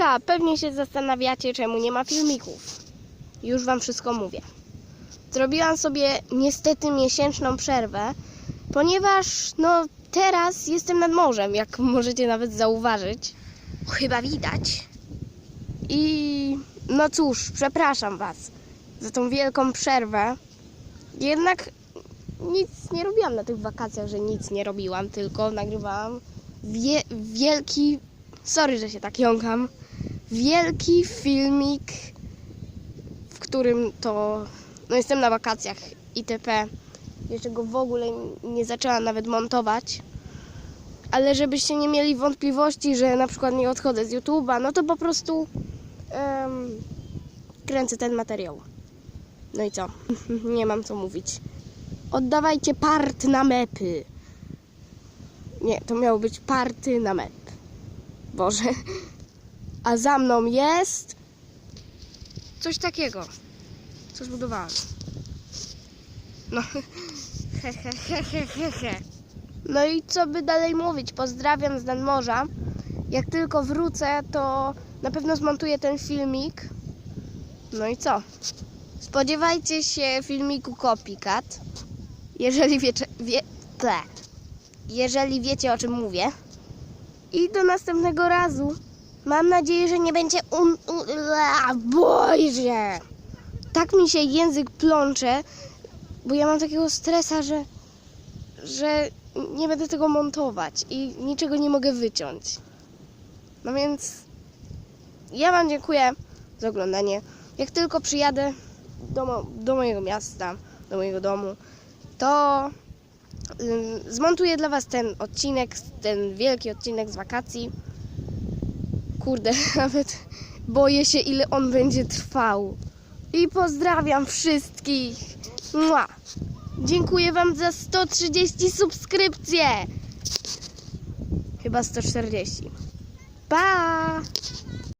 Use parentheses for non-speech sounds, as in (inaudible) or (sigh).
Hejka! Pewnie się zastanawiacie, czemu nie ma filmików. Już wam wszystko mówię. Zrobiłam sobie niestety miesięczną przerwę, ponieważ no teraz jestem nad morzem, jak (laughs) możecie nawet zauważyć. Chyba widać. I no cóż, przepraszam was za tą wielką przerwę. Jednak nic nie robiłam na tych wakacjach, że nic nie robiłam, tylko nagrywałam wie, wielki, sorry, że się tak jąkam, wielki filmik, w którym to, no jestem na wakacjach itp. Jeszcze go w ogóle nie zaczęłam nawet montować. Ale żebyście nie mieli wątpliwości, że na przykład nie odchodzę z YouTube'a, no to po prostu em, kręcę ten materiał. No i co? (laughs) nie mam co mówić. Oddawajcie part na mepy. Nie, to miało być party na mep. Boże. (laughs) A za mną jest coś takiego, co zbudowałam. No, (laughs) he, he, he, he, he, he. No i co by dalej mówić? Pozdrawiam z nadmorza. Jak tylko wrócę, to na pewno zmontuję ten filmik. No i co? Spodziewajcie się filmiku Copycat. Jeżeli wiecie, wie, tle. jeżeli wiecie o czym mówię. I do następnego razu. Mam nadzieję, że nie będzie a, Boże! Tak mi się język plącze, bo ja mam takiego stresa, że, że nie będę tego montować i niczego nie mogę wyciąć. No więc ja Wam dziękuję za oglądanie. Jak tylko przyjadę do, mo- do mojego miasta, do mojego domu, to y, zmontuję dla Was ten odcinek, ten wielki odcinek z wakacji. Kurde, (laughs) nawet boję się, ile on będzie trwał. I pozdrawiam wszystkich. Mua. Dziękuję Wam za 130 subskrypcje. Chyba 140. Pa!